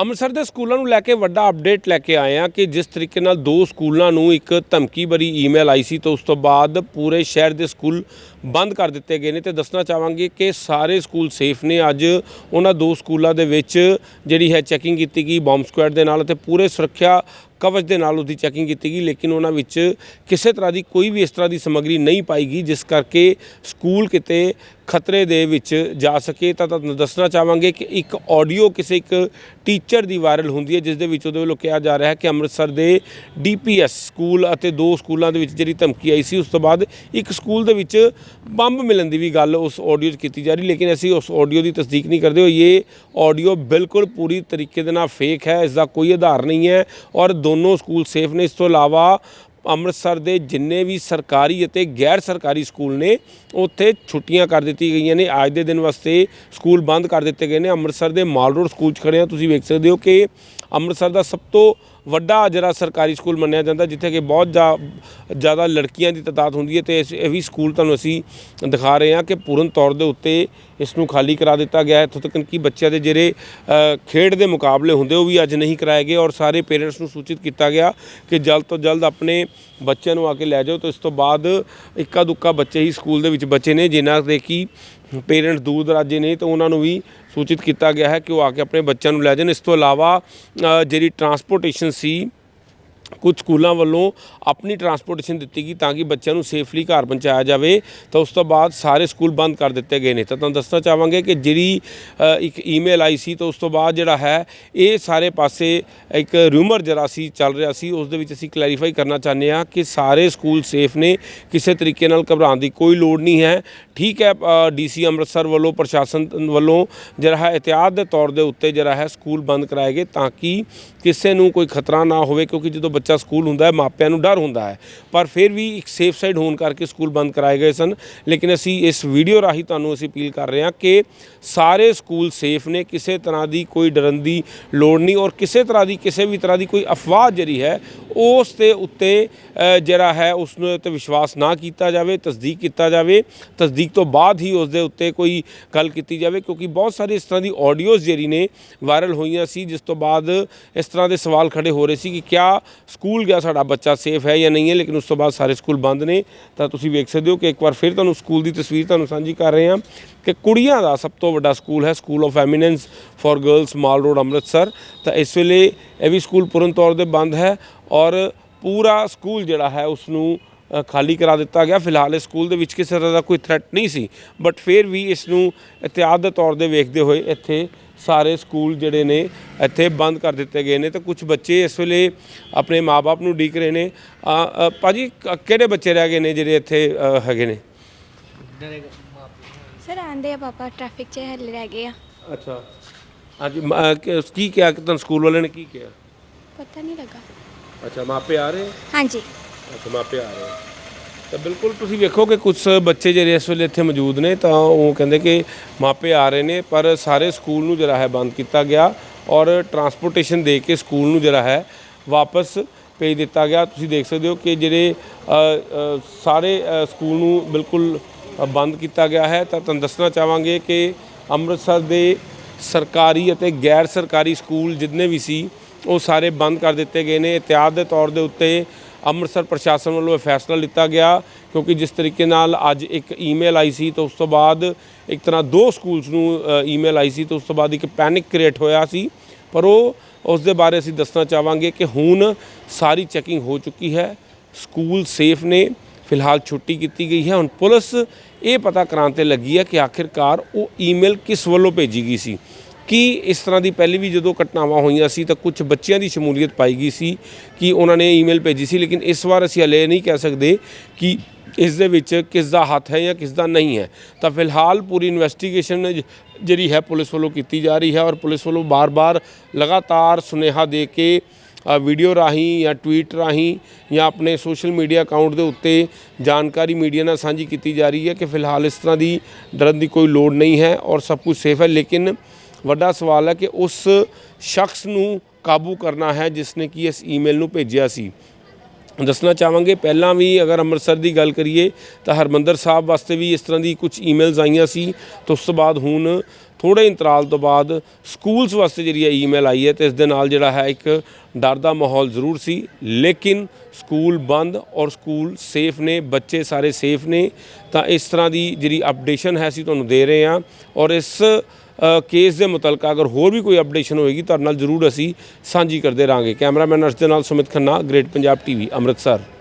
ਅੰਮ੍ਰਿਤਸਰ ਦੇ ਸਕੂਲਾਂ ਨੂੰ ਲੈ ਕੇ ਵੱਡਾ ਅਪਡੇਟ ਲੈ ਕੇ ਆਏ ਆ ਕਿ ਜਿਸ ਤਰੀਕੇ ਨਾਲ ਦੋ ਸਕੂਲਾਂ ਨੂੰ ਇੱਕ ਧਮਕੀ ਭਰੀ ਈਮੇਲ ਆਈ ਸੀ ਤੇ ਉਸ ਤੋਂ ਬਾਅਦ ਪੂਰੇ ਸ਼ਹਿਰ ਦੇ ਸਕੂਲ ਬੰਦ ਕਰ ਦਿੱਤੇ ਗਏ ਨੇ ਤੇ ਦੱਸਣਾ ਚਾਹਾਂਗੇ ਕਿ ਸਾਰੇ ਸਕੂਲ ਸੇਫ ਨੇ। ਅੱਜ ਉਹਨਾਂ ਦੋ ਸਕੂਲਾਂ ਦੇ ਵਿੱਚ ਜਿਹੜੀ ਹੈ ਚੈਕਿੰਗ ਕੀਤੀ ਗਈ ਬੰਬ ਸਕੁਐਡ ਦੇ ਨਾਲ ਅਤੇ ਪੂਰੇ ਸੁਰੱਖਿਆ ਕਵਚ ਦੇ ਨਾਲ ਉਹਦੀ ਚੈਕਿੰਗ ਕੀਤੀ ਗਈ, ਲੇਕਿਨ ਉਹਨਾਂ ਵਿੱਚ ਕਿਸੇ ਤਰ੍ਹਾਂ ਦੀ ਕੋਈ ਵੀ ਇਸ ਤਰ੍ਹਾਂ ਦੀ ਸਮੱਗਰੀ ਨਹੀਂ ਪਾਈ ਗਈ ਜਿਸ ਕਰਕੇ ਸਕੂਲ ਕਿਤੇ ਖਤਰੇ ਦੇ ਵਿੱਚ ਜਾ ਸਕੇ। ਤਾਂ ਤੁਹਾਨੂੰ ਦੱਸਣਾ ਚਾਹਾਂਗੇ ਕਿ ਇੱਕ ਆਡੀਓ ਕਿਸੇ ਇੱਕ ਟੀਚਰ ਦੀ ਵਾਇਰਲ ਹੁੰਦੀ ਹੈ ਜਿਸ ਦੇ ਵਿੱਚ ਉਹਦੇ ਵੱਲੋਂ ਕਿਹਾ ਜਾ ਰਿਹਾ ਹੈ ਕਿ ਅੰਮ੍ਰਿਤਸਰ ਦੇ ਡੀਪੀਐਸ ਸਕੂਲ ਅਤੇ ਦੋ ਸਕੂਲਾਂ ਦੇ ਵਿੱਚ ਜਿਹੜੀ ਧਮਕੀ ਆਈ ਸੀ, ਉਸ ਤੋਂ ਬਾਅਦ ਇੱਕ ਸਕੂਲ ਦੇ ਵਿੱਚ ਬੰਬ ਮਿਲਣ ਦੀ ਵੀ ਗੱਲ ਉਸ ਆਡੀਓ 'ਚ ਕੀਤੀ ਜਾ ਰਹੀ, ਲੇਕਿਨ ਅਸੀਂ ਉਸ ਆਡੀਓ ਦੀ ਤਸਦੀਕ ਨਹੀਂ ਕਰਦੇ ਹੋਏ, ਇਹ ਆਡੀਓ ਬਿਲਕੁਲ ਪੂਰੀ ਤਰੀਕੇ ਦੇ ਨਾਲ ਫੇਕ ਹੈ ਇਸ ਦਾ ਕੋਈ ਆਧਾਰ ਨਹੀਂ ਹੈ ਔਰ ਦੋਨੋਂ ਸਕੂਲ ਸੇਫ ਨੇ। ਇਸ ਤੋਂ ਇਲਾਵਾ ਅੰਮ੍ਰਿਤਸਰ ਦੇ ਜਿੰਨੇ ਵੀ ਸਰਕਾਰੀ ਅਤੇ ਗੈਰ ਸਰਕਾਰੀ ਸਕੂਲ ਨੇ, ਉੱਥੇ ਛੁੱਟੀਆਂ ਕਰ ਦਿੱਤੀ ਗਈਆਂ ਨੇ। ਅੱਜ ਦੇ ਦਿਨ ਵਾਸਤੇ ਸਕੂਲ ਬੰਦ ਕਰ ਦਿੱਤੇ ਗਏ ਨੇ। ਅੰਮ੍ਰਿਤਸਰ ਦੇ ਮਾਲ ਰੋਡ ਸਕੂਲ 'ਚ ਖੜੇ ਆ ਤੁਸੀਂ ਵੇਖ ਸਕਦੇ ਹੋ ਕਿ ਅੰਮ੍ਰਿਤਸਰ ਦਾ ਸਭ ਤੋਂ ਵੱਡਾ ਜਿਹੜਾ ਸਰਕਾਰੀ ਸਕੂਲ ਮੰਨਿਆ ਜਾਂਦਾ, ਜਿੱਥੇ ਕਿ ਬਹੁਤ ਜ਼ਿਆਦਾ ਲੜਕੀਆਂ ਦੀ ਤਾਦਾਦ ਹੁੰਦੀ ਹੈ ਤੇ ਇਸ- ਇਹ ਵੀ ਸਕੂਲ ਤੁਹਾਨੂੰ ਅਸੀਂ ਦਿਖਾ ਰਹੇ ਹਾਂ ਕਿ ਪੂਰਨ ਤੌਰ ਦੇ ਉੱਤੇ ਇਸ ਨੂੰ ਖਾਲੀ ਕਰਾ ਦਿੱਤਾ ਗਿਆ ਹੈ। ਇੱਥੋਂ ਤੱਕ ਕਿ ਬੱਚਿਆਂ ਦੇ ਜਿਹੜੇ ਖੇਡ ਦੇ ਮੁਕਾਬਲੇ ਹੁੰਦੇ ਉਹ ਵੀ ਅੱਜ ਨਹੀਂ ਕਰਾਏ ਗਏ ਔਰ ਸਾਰੇ ਪੇਰੈਂਟਸ ਨੂੰ ਸੂਚਿਤ ਕੀਤਾ ਗਿਆ ਕਿ ਜਲਦ ਤੋਂ ਜਲਦ ਆਪਣੇ ਬੱਚਿਆਂ ਨੂੰ ਆ ਕੇ ਲੈ ਜਾਓ। ਤੇ ਇਸ ਤੋਂ ਬਾਅਦ ਇੱਕਾ ਦੁੱਕਾ ਬੱਚੇ ਹੀ ਸਕੂਲ ਦੇ ਵਿੱਚ ਬੱਚੇ ਨੇ, ਜਿਨ੍ਹਾਂ ਦੇ ਕਿ ਪੇਰੈਂਟਸ ਦੂਰ ਦਰਾਜੇ ਨੇ ਤਾਂ ਉਹਨਾਂ ਨੂੰ ਵੀ ਸੂਚਿਤ ਕੀਤਾ ਗਿਆ ਹੈ ਕਿ ਉਹ ਆ ਕੇ ਆਪਣੇ ਬੱਚਿਆਂ ਨੂੰ ਲੈ ਜਾਣ। ਇਸ ਤੋਂ ਇਲਾਵਾ ਜਿਹੜੀ ਟਰਾਂਸਪੋਰਟੇਸ਼ਨ ਸੀ ਕੁਝ ਸਕੂਲਾਂ ਵੱਲੋਂ ਆਪਣੀ ਟਰਾਂਸਪੋਰਟੇਸ਼ਨ ਦਿੱਤੀ ਗਈ ਤਾਂ ਕਿ ਬੱਚਿਆਂ ਨੂੰ ਸੇਫਲੀ ਘਰ ਪਹੁੰਚਾਇਆ ਜਾਵੇ, ਤਾਂ ਉਸ ਤੋਂ ਬਾਅਦ ਸਾਰੇ ਸਕੂਲ ਬੰਦ ਕਰ ਦਿੱਤੇ ਗਏ ਨੇ। ਤਾਂ ਤੁਹਾਨੂੰ ਦੱਸਣਾ ਚਾਹਾਂਗੇ ਕਿ ਜਿਹੜੀ ਇੱਕ ਈਮੇਲ ਆਈ ਸੀ, ਤਾਂ ਉਸ ਤੋਂ ਬਾਅਦ ਜਿਹੜਾ ਹੈ, ਇਹ ਸਾਰੇ ਪਾਸੇ ਇੱਕ ਰੂਮਰ ਜਰਾ ਸੀ, ਚੱਲ ਰਿਹਾ ਸੀ, ਉਸ ਦੇ ਵਿੱਚ ਅਸੀਂ ਕਲੈਰੀਫਾਈ ਕਰਨਾ ਚਾਹੁੰਦੇ ਹਾਂ ਕਿ ਸਾਰੇ ਸਕੂਲ ਸੇਫ ਨੇ, ਕਿਸੇ ਤਰੀਕੇ ਨਾਲ ਘਬਰਾਉਣ ਦੀ ਕੋਈ ਲੋੜ ਨਹੀਂ ਹੈ। ਠੀਕ ਹੈ ਡੀਸੀ ਅੰਮ੍ਰਿਤਸਰ ਵੱਲੋਂ, ਪ੍ਰਸ਼ਾਸਨ ਵੱਲੋਂ ਜਿਹੜਾ ਹੈ ਇhtiyਾਤ ਦੇ ਤੌਰ ਦੇ ਉੱਤੇ ਜਿਹੜਾ ਹੈ, ਸਕੂਲ ਬੰਦ ਕਰਾਏ ਗਏ ਤਾਂ ਕਿ ਕਿਸੇ ਨੂੰ ਕੋਈ ਖਤਰਾ ਨਾ ਹੋਵੇ, ਕਿਉਂਕਿ ਜਦੋਂ ਬੱਚਾ ਸਕੂਲ ਹੁੰਦਾ ਹੈ, ਮਾਪਿਆਂ ਨੂੰ ਡਰ ਹੁੰਦਾ ਹੈ। ਪਰ ਫਿਰ ਵੀ ਇੱਕ ਸੇਫ ਸਾਈਡ ਹੋਣ ਕਰਕੇ ਸਕੂਲ ਬੰਦ ਕਰਾਏ ਗਏ ਸਨ। ਲੇਕਿਨ ਅਸੀਂ ਇਸ ਵੀਡੀਓ ਰਾਹੀਂ ਤੁਹਾਨੂੰ ਅਸੀਂ ਅਪੀਲ ਕਰ ਰਹੇ ਹਾਂ ਕਿ ਸਾਰੇ ਸਕੂਲ ਸੇਫ ਨੇ, ਕਿਸੇ ਤਰ੍ਹਾਂ ਦੀ ਕੋਈ ਡਰਨ ਦੀ ਲੋੜ ਨਹੀਂ ਔਰ ਕਿਸੇ ਤਰ੍ਹਾਂ ਦੀ, ਕਿਸੇ ਵੀ ਤਰ੍ਹਾਂ ਦੀ ਕੋਈ ਅਫਵਾਹ ਜਿਹੜੀ ਹੈ, ਉਸ ਦੇ ਉੱਤੇ ਜਿਹੜਾ ਹੈ, ਉਸ ਨੂੰ ਤੇ ਵਿਸ਼ਵਾਸ ਨਾ ਕੀਤਾ ਜਾਵੇ, ਤਸਦੀਕ ਕੀਤਾ ਜਾਵੇ। ਤਸਦੀਕ ਤੋਂ ਬਾਅਦ ਹੀ ਉਸ ਦੇ ਉੱਤੇ ਕੋਈ ਗੱਲ ਕੀਤੀ ਜਾਵੇ ਕਿਉਂਕਿ ਬਹੁਤ ਸਾਰੀ ਇਸ ਤਰ੍ਹਾਂ ਦੀ ਆਡੀਓਜ਼ ਜਿਹੜੀ ਨੇ ਵਾਇਰਲ ਹੋਈਆਂ ਸੀ, ਜਿਸ ਤੋਂ ਬਾਅਦ ਇਸ ਤਰ੍ਹਾਂ ਦੇ ਸਵਾਲ ਖੜੇ ਹੋ ਰਹੇ ਸੀ ਕਿ ਕਿਆ ਸਕੂਲ ਗਿਆ, ਸਾਡਾ ਬੱਚਾ ਸੇਫ ਹੈ ਜਾਂ ਨਹੀਂ ਹੈ, ਲੇਕਿਨ ਉਸ ਤੋਂ ਬਾਅਦ ਸਾਰੇ ਸਕੂਲ ਬੰਦ ਨੇ। ਤਾਂ ਤੁਸੀਂ ਵੇਖ ਸਕਦੇ ਹੋ ਕਿ ਇੱਕ ਵਾਰ ਫਿਰ ਤੁਹਾਨੂੰ ਸਕੂਲ ਦੀ ਤਸਵੀਰ ਤੁਹਾਨੂੰ ਸਾਂਝੀ ਕਰ ਰਹੇ ਹਾਂ ਕਿ ਕੁੜੀਆਂ ਦਾ ਸਭ ਤੋਂ ਵੱਡਾ ਸਕੂਲ ਹੈ School of Eminence for Girls Mall Road Amritsar. ਤਾਂ ਇਸ ਵੇਲੇ ਇਹ ਵੀ ਸਕੂਲ ਪੂਰਨ ਤੌਰ ਤੇ ਬੰਦ ਹੈ ਔਰ ਪੂਰਾ ਸਕੂਲ ਜਿਹੜਾ ਹੈ ਉਸ ਨੂੰ ਖਾਲੀ ਕਰਾ ਦਿੱਤਾ ਗਿਆ। ਫਿਲਹਾਲ ਇਸ ਸਕੂਲ ਦੇ ਵਿੱਚ ਕਿਸੇ ਤਰ੍ਹਾਂ ਦਾ ਕੋਈ ਥ੍ਰੈਟ ਨਹੀਂ ਸੀ ਬਟ ਫਿਰ ਵੀ ਇਸ ਨੂੰ ਇhtiyਾਤ ਦੇ ਤੌਰ ਤੇ ਵੇਖਦੇ ਹੋਏ ਇੱਥੇ ਸਾਰੇ ਸਕੂਲ ਜਿਹੜੇ ਨੇ ਇੱਥੇ ਬੰਦ ਕਰ ਦਿੱਤੇ ਗਏ ਨੇ ਤੇ ਕੁਝ ਬੱਚੇ ਇਸ ਵੇਲੇ ਆਪਣੇ ਮਾਪੇ ਨੂੰ ਡੀਕ ਰਹੇ ਨੇ। ਅ, ਅ, ਭਾਜੀ ਕ- ਕਿਹੜੇ ਬੱਚੇ ਰਹਿ ਗਏ ਨੇ ਜਿਹੜੇ ਇੱਥੇ ਅ, ਹੈਗੇ ਨੇ? ਸਰ ਆਂਦੇ ਆ ਪਾਪਾ ਟ੍ਰੈਫਿਕ 'ਚ ਹੱਲੇ ਰਹਿ ਗਏ ਆ। ਅੱਛਾ। ਹਾਂਜੀ ਮ- ਅ, ਕਿ- ਕੀ ਕਿਹਾ ਕਿ ਤੁਹਾਨੂੰ ਸਕੂਲ ਵਾਲਿਆਂ ਨੇ ਕੀ ਕਿਹਾ? ਪਤਾ ਨਹੀਂ ਲੱਗਾ। ਅੱਛਾ ਮਾਪੇ ਆ ਰਹੇ? ਹਾਂਜੀ। ਅੱਛਾ ਮਾਪੇ ਆ ਰਹੇ। ਤਾਂ ਬਿਲਕੁਲ ਤੁਸੀਂ ਵੇਖੋ ਕਿ ਕੁਝ ਬੱਚੇ ਜਿਹੜੇ ਇਸ ਵੇਲੇ ਇੱਥੇ ਮੌਜੂਦ ਨੇ ਤਾਂ ਉਹ ਕਹਿੰਦੇ ਕਿ ਮਾਪੇ ਆ ਰਹੇ ਨੇ, ਪਰ ਸਾਰੇ ਸਕੂਲ ਨੂੰ ਜਿਹੜਾ ਹੈ ਬੰਦ ਕੀਤਾ ਗਿਆ ਔਰ ਟਰਾਂਸਪੋਰਟੇਸ਼ਨ ਦੇ ਕੇ ਸਕੂਲ ਨੂੰ ਜਿਹੜਾ ਹੈ ਵਾਪਸ ਭੇਜ ਦਿੱਤਾ ਗਿਆ। ਤੁਸੀਂ ਦੇਖ ਸਕਦੇ ਹੋ ਕਿ ਜਿਹੜੇ ਸਾਰੇ ਸਕੂਲ ਨੂੰ ਬਿਲਕੁਲ ਬੰਦ ਕੀਤਾ ਗਿਆ ਹੈ। ਤਾਂ ਤੁਹਾਨੂੰ ਦੱਸਣਾ ਚਾਹਾਂਗੇ ਕਿ ਅੰਮ੍ਰਿਤਸਰ ਦੇ ਸਰਕਾਰੀ ਅਤੇ ਗੈਰ ਸਰਕਾਰੀ ਸਕੂਲ ਜਿੰਨੇ ਵੀ ਸੀ, ਉਹ ਸਾਰੇ ਬੰਦ ਕਰ ਦਿੱਤੇ ਗਏ ਨੇ। ਇhtiyਾਤ ਦੇ ਤੌਰ ਦੇ ਉੱਤੇ ਅੰਮ੍ਰਿਤਸਰ ਪ੍ਰਸ਼ਾਸਨ ਵੱਲੋਂ ਇਹ ਫੈਸਲਾ ਲਿੱਤਾ ਗਿਆ ਕਿਉਂਕਿ ਜਿਸ ਤਰੀਕੇ ਨਾਲ ਅੱਜ ਇੱਕ ਈਮੇਲ ਆਈ ਸੀ ਤਾਂ ਉਸ ਤੋਂ ਬਾਅਦ ਇੱਕ ਤਰ੍ਹਾਂ ਦੋ ਸਕੂਲਸ ਨੂੰ ਈਮੇਲ ਆਈ ਸੀ ਤਾਂ ਉਸ ਤੋਂ ਬਾਅਦ ਇੱਕ ਪੈਨਿਕ ਕ੍ਰੀਏਟ ਹੋਇਆ ਸੀ। ਪਰ ਉਹ, ਉਸ ਦੇ ਬਾਰੇ ਅਸੀਂ ਦੱਸਣਾ ਚਾਹਾਂਗੇ ਕਿ ਹੁਣ ਸਾਰੀ ਚੈਕਿੰਗ ਹੋ ਚੁੱਕੀ ਹੈ ਸਕੂਲ ਸੇਫ ਨੇ, ਫਿਲਹਾਲ ਛੁੱਟੀ ਕੀਤੀ ਗਈ ਹੈ। ਹੁਣ ਪੁਲਿਸ ਇਹ ਪਤਾ ਕਰਾਉਣ ਤੇ ਲੱਗੀ ਹੈ ਕਿ ਆਖਿਰਕਾਰ ਉਹ ਈਮੇਲ ਕਿਸ ਵੱਲੋਂ ਭੇਜੀ ਗਈ ਸੀ। ਕਿ ਇਸ ਤਰ੍ਹਾਂ ਦੀ ਪਹਿਲੀ ਵੀ ਜਦੋਂ ਘਟਨਾਵਾਂ ਹੋਈਆਂ ਸੀ ਤਾਂ ਕੁਝ ਬੱਚਿਆਂ ਦੀ ਸ਼ਮੂਲੀਅਤ ਪਾਈ ਗਈ ਸੀ ਕਿ ਉਹਨਾਂ ਨੇ ਈਮੇਲ ਭੇਜੀ ਸੀ, ਲੇਕਿਨ ਇਸ ਵਾਰ ਅਸੀਂ ਹਲੇ ਇਹ ਨਹੀਂ ਕਹਿ ਸਕਦੇ ਕਿ ਇਸ ਦੇ ਵਿੱਚ ਕਿਸ ਦਾ ਹੱਥ ਹੈ ਜਾਂ ਕਿਸ ਦਾ ਨਹੀਂ ਹੈ। ਤਾਂ ਫਿਲਹਾਲ ਪੂਰੀ ਇਨਵੈਸਟੀਗੇਸ਼ਨ ਜਿਹੜੀ ਹੈ ਪੁਲਿਸ ਵੱਲੋਂ ਕੀਤੀ ਜਾ ਰਹੀ ਹੈ ਔਰ ਪੁਲਿਸ ਵੱਲੋਂ ਬਾਰ-ਬਾਰ ਲਗਾਤਾਰ ਸੁਨੇਹਾ ਦੇ ਕੇ ਵੀਡੀਓ ਰਾਹੀਂ ਜਾਂ ਟਵੀਟ ਰਾਹੀਂ ਜਾਂ ਆਪਣੇ ਸੋਸ਼ਲ ਮੀਡੀਆ ਅਕਾਊਂਟ ਦੇ ਉੱਤੇ ਜਾਣਕਾਰੀ ਮੀਡੀਆ ਨਾਲ ਸਾਂਝੀ ਕੀਤੀ ਜਾ ਰਹੀ ਹੈ ਕਿ ਫਿਲਹਾਲ ਇਸ ਤਰ੍ਹਾਂ ਦੀ ਡਰਨ ਦੀ ਕੋਈ ਲੋੜ ਨਹੀਂ ਹੈ ਔਰ ਸਭ ਕੁਝ ਸੇਫ ਹੈ। ਲੇਕਿਨ ਵੱਡਾ ਸਵਾਲ ਹੈ ਕਿ ਉਸ ਸ਼ਖਸ ਨੂੰ ਕਾਬੂ ਕਰਨਾ ਹੈ ਜਿਸ ਨੇ ਕਿ ਇਸ ਈਮੇਲ ਨੂੰ ਭੇਜਿਆ ਸੀ। ਦੱਸਣਾ ਚਾਹਾਂਗੇ, ਪਹਿਲਾਂ ਵੀ ਅਗਰ ਅੰਮ੍ਰਿਤਸਰ ਦੀ ਗੱਲ ਕਰੀਏ ਤਾਂ ਹਰਮੰਦਰ ਸਾਹਿਬ ਵਾਸਤੇ ਵੀ ਇਸ ਤਰ੍ਹਾਂ ਦੀ ਕੁਝ ਈਮੇਲਸ ਆਈਆਂ ਸੀ। ਤੇ ਉਸ ਤੋਂ ਬਾਅਦ ਹੁਣ ਥੋੜੇ ਇੰਤਰਾਲ ਤੋਂ ਬਾਅਦ ਸਕੂਲਸ ਵਾਸਤੇ ਜਿਹੜੀ ਹੈ ਈਮੇਲ ਆਈ ਹੈ ਤੇ ਇਸ ਦੇ ਨਾਲ ਜਿਹੜਾ ਹੈ ਇੱਕ ਡਰ ਦਾ ਮਾਹੌਲ ਜ਼ਰੂਰ ਸੀ। ਲੇਕਿਨ ਸਕੂਲ ਬੰਦ ਔਰ ਸਕੂਲ ਸੇਫ ਨੇ, ਬੱਚੇ ਸਾਰੇ ਸੇਫ ਨੇ, ਤਾਂ ਇਸ ਤਰ੍ਹਾਂ ਦੀ ਜਿਹੜੀ ਅਪਡੇਸ਼ਨ ਹੈ ਅਸੀਂ ਤੁਹਾਨੂੰ ਦੇ ਰਹੇ ਹਾਂ ਔਰ ਇਸ ਕੇਸ ਦੇ ਮੁਤਲਕ ਅਗਰ ਹੋਰ ਵੀ ਕੋਈ ਅਪਡੇਸ਼ਨ ਹੋਏਗੀ, ਤੁਹਾਡੇ ਨਾਲ ਜ਼ਰੂਰ ਅਸੀਂ ਸਾਂਝੀ ਕਰਦੇ ਰਹਾਂਗੇ। ਕੈਮਰਾਮੈਨ ਅਰਸ਼ ਦੇ ਨਾਲ ਸੁਮਿਤ ਖੰਨਾ ਗ੍ਰੇਟ ਪੰਜਾਬ ਟੀਵੀ ਅੰਮ੍ਰਿਤਸਰ।